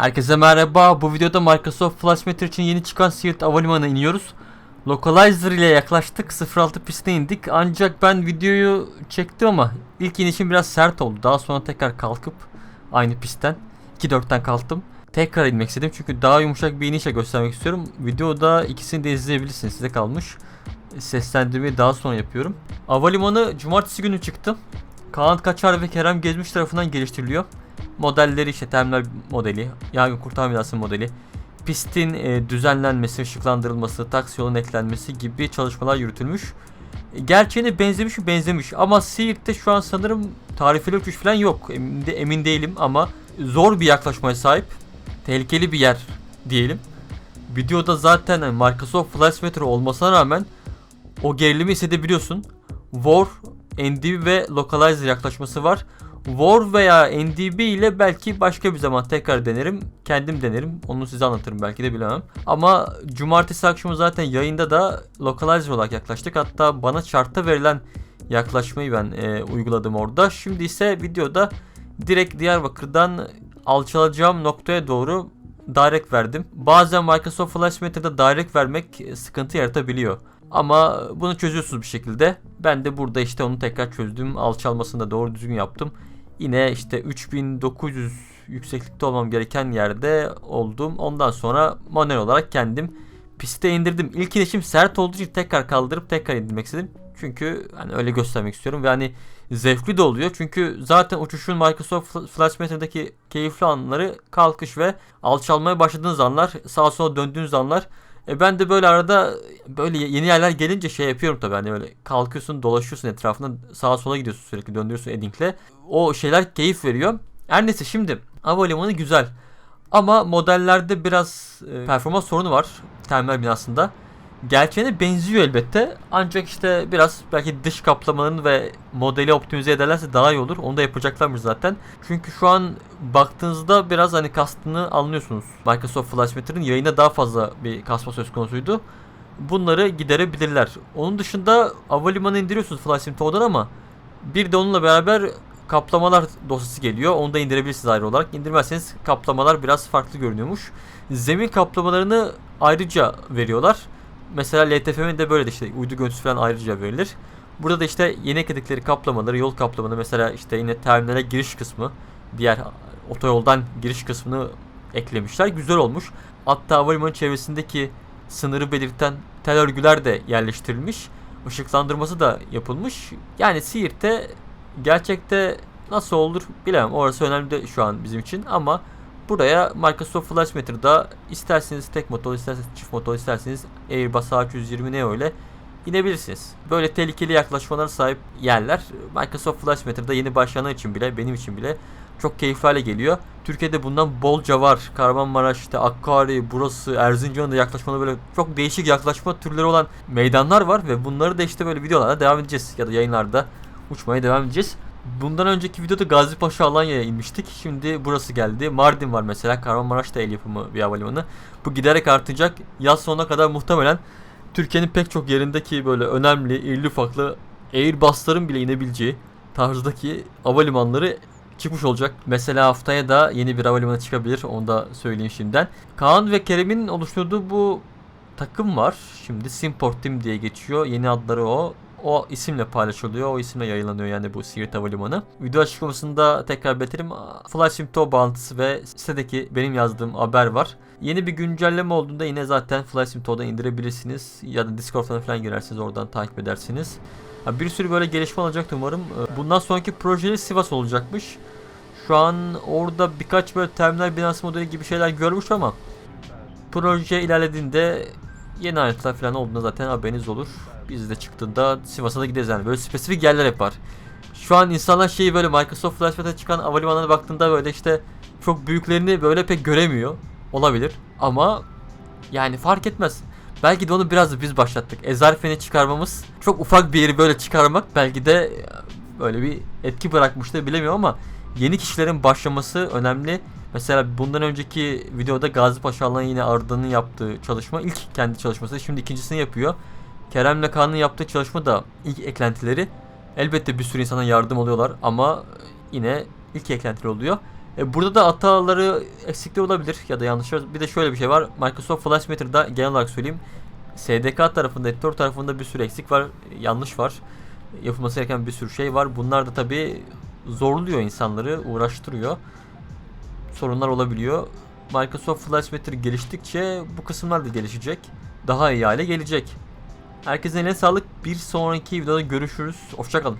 Herkese merhaba. Bu videoda Microsoft Flight Simulator için yeni çıkan Siirt Havalimanı'na iniyoruz. Localizer ile yaklaştık. 06 pistine indik. Ancak ben videoyu çektim ama ilk inişim biraz sert oldu. Daha sonra tekrar kalkıp aynı pistten 2-4'ten kalktım. Tekrar inmek istedim çünkü daha yumuşak bir inişle göstermek istiyorum. Videoda ikisini de izleyebilirsiniz. Size kalmış. Seslendirmeyi daha sonra yapıyorum. Havalimanı cumartesi günü çıktım. Kaan Kaçar ve Kerem Gezmiş tarafından geliştiriliyor modelleri işte terminal modeli, yangın kurtarma binası modeli, pistin e, düzenlenmesi, ışıklandırılması, taksi yolun eklenmesi gibi çalışmalar yürütülmüş. E, gerçeğine benzemiş mi benzemiş ama Siirt'te şu an sanırım tarifeli uçuş falan yok. Emin, de, emin değilim ama zor bir yaklaşmaya sahip. Tehlikeli bir yer diyelim. Videoda zaten yani Microsoft Flight olmasına rağmen o gerilimi hissedebiliyorsun. War, NDB ve Localizer yaklaşması var. War veya NDB ile belki başka bir zaman tekrar denerim. Kendim denerim. Onu size anlatırım belki de bilemem. Ama cumartesi akşamı zaten yayında da localizer olarak yaklaştık. Hatta bana chartta verilen yaklaşmayı ben e, uyguladım orada. Şimdi ise videoda direkt Diyarbakır'dan alçalacağım noktaya doğru direct verdim. Bazen Microsoft Flight Simulator'da direct vermek sıkıntı yaratabiliyor. Ama bunu çözüyorsunuz bir şekilde. Ben de burada işte onu tekrar çözdüm. Alçalmasını da doğru düzgün yaptım. Yine işte 3900 yükseklikte olmam gereken yerde oldum. Ondan sonra manuel olarak kendim piste indirdim. İlk inişim sert olduğu için tekrar kaldırıp tekrar indirmek istedim. Çünkü hani öyle göstermek istiyorum ve hani zevkli de oluyor. Çünkü zaten uçuşun Microsoft Flight Simulator'daki keyifli anları kalkış ve alçalmaya başladığınız anlar, sağa sola döndüğünüz anlar e ben de böyle arada böyle yeni yerler gelince şey yapıyorum tabii hani öyle kalkıyorsun dolaşıyorsun etrafında sağa sola gidiyorsun sürekli döndürüyorsun Edding'le. O şeyler keyif veriyor. Her neyse şimdi havalimanı güzel. Ama modellerde biraz e, performans sorunu var terminal binasında. Gerçeğine benziyor elbette. Ancak işte biraz belki dış kaplamalarını ve modeli optimize ederlerse daha iyi olur. Onu da yapacaklarmış zaten. Çünkü şu an baktığınızda biraz hani kastını anlıyorsunuz. Microsoft Flight Simulator'ın yayında daha fazla bir kasma söz konusuydu. Bunları giderebilirler. Onun dışında havalimanı indiriyorsunuz Flight Simulator'dan ama bir de onunla beraber kaplamalar dosyası geliyor. Onu da indirebilirsiniz ayrı olarak. İndirmezseniz kaplamalar biraz farklı görünüyormuş. Zemin kaplamalarını ayrıca veriyorlar. Mesela LTFM'in de böyle işte uydu görüntüsü falan ayrıca verilir. Burada da işte yeni ekledikleri kaplamaları, yol kaplamaları mesela işte yine terminale giriş kısmı, diğer otoyoldan giriş kısmını eklemişler. Güzel olmuş. Hatta havalimanı çevresindeki sınırı belirten tel örgüler de yerleştirilmiş. Işıklandırması da yapılmış. Yani Siirt'te gerçekte nasıl olur bilemem. Orası önemli de şu an bizim için ama Buraya Microsoft Flight Simulator'da isterseniz tek motor, isterseniz çift motor, isterseniz Airbus A320 Neo ile inebilirsiniz. Böyle tehlikeli yaklaşmalara sahip yerler Microsoft Flight Simulator'da yeni başlayanlar için bile, benim için bile çok keyifli hale geliyor. Türkiye'de bundan bolca var. Kahramanmaraş, işte Hakkari, burası, Erzincan'da yaklaşmalı böyle çok değişik yaklaşma türleri olan meydanlar var ve bunları da işte böyle videolarda devam edeceğiz ya da yayınlarda uçmaya devam edeceğiz. Bundan önceki videoda Gazi Paşa Alanya'ya inmiştik. Şimdi burası geldi. Mardin var mesela. Kahramanmaraş da el yapımı bir havalimanı. Bu giderek artacak. Yaz sonuna kadar muhtemelen Türkiye'nin pek çok yerindeki böyle önemli, irli ufaklı Airbus'ların bile inebileceği tarzdaki havalimanları çıkmış olacak. Mesela haftaya da yeni bir havalimanı çıkabilir. Onu da söyleyeyim şimdiden. Kaan ve Kerem'in oluşturduğu bu takım var. Şimdi Simport Team diye geçiyor. Yeni adları o o isimle paylaşılıyor. O isimle yayınlanıyor yani bu Siirt Havalimanı. Video açıklamasında tekrar belirtelim. Flash Simto bağlantısı ve sitedeki benim yazdığım haber var. Yeni bir güncelleme olduğunda yine zaten Flash Simto'dan indirebilirsiniz. Ya da Discord'dan falan girersiniz oradan takip edersiniz. bir sürü böyle gelişme olacak umarım. Bundan sonraki projeli Sivas olacakmış. Şu an orada birkaç böyle terminal binası modeli gibi şeyler görmüş ama proje ilerlediğinde yeni ayrıntılar falan olduğunda zaten haberiniz olur. Biz de çıktığında Sivas'a da gideriz yani. Böyle spesifik yerler hep var. Şu an insanlar şeyi böyle Microsoft Flashback'e çıkan havalimanlarına baktığında böyle işte çok büyüklerini böyle pek göremiyor. Olabilir. Ama yani fark etmez. Belki de onu biraz da biz başlattık. Ezarfen'i çıkarmamız, çok ufak bir yeri böyle çıkarmak belki de böyle bir etki bırakmıştı bilemiyorum ama yeni kişilerin başlaması önemli. Mesela bundan önceki videoda Gazi Paşa'la yine Arda'nın yaptığı çalışma ilk kendi çalışması. Şimdi ikincisini yapıyor. Kerem'le Kaan'ın yaptığı çalışma da ilk eklentileri. Elbette bir sürü insana yardım oluyorlar ama yine ilk eklentileri oluyor. E, burada da hataları eksikleri olabilir ya da yanlışlar. Bir de şöyle bir şey var. Microsoft Flash Meter'da genel olarak söyleyeyim. SDK tarafında, editör tarafında bir sürü eksik var, yanlış var. Yapılması gereken bir sürü şey var. Bunlar da tabii zorluyor insanları, uğraştırıyor. Sorunlar olabiliyor. Microsoft Flash Meter geliştikçe bu kısımlar da gelişecek. Daha iyi hale gelecek. Herkese eline sağlık. Bir sonraki videoda görüşürüz. Hoşçakalın.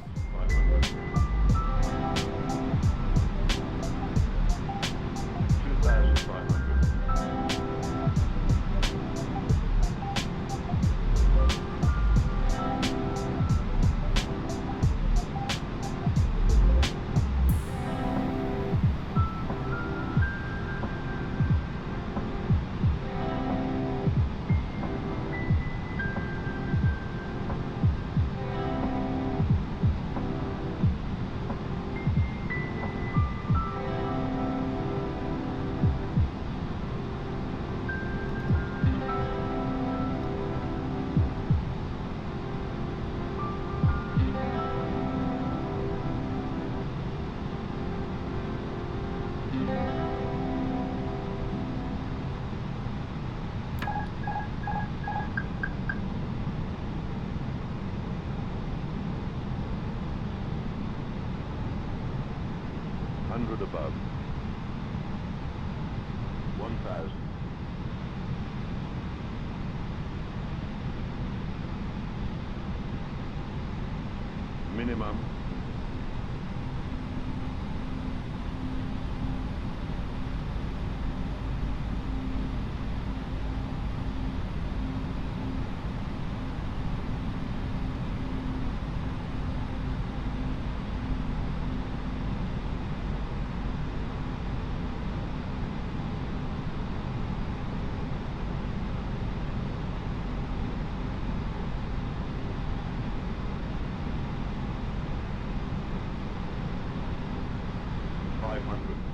my group.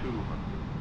200.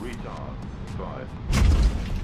Retard, five.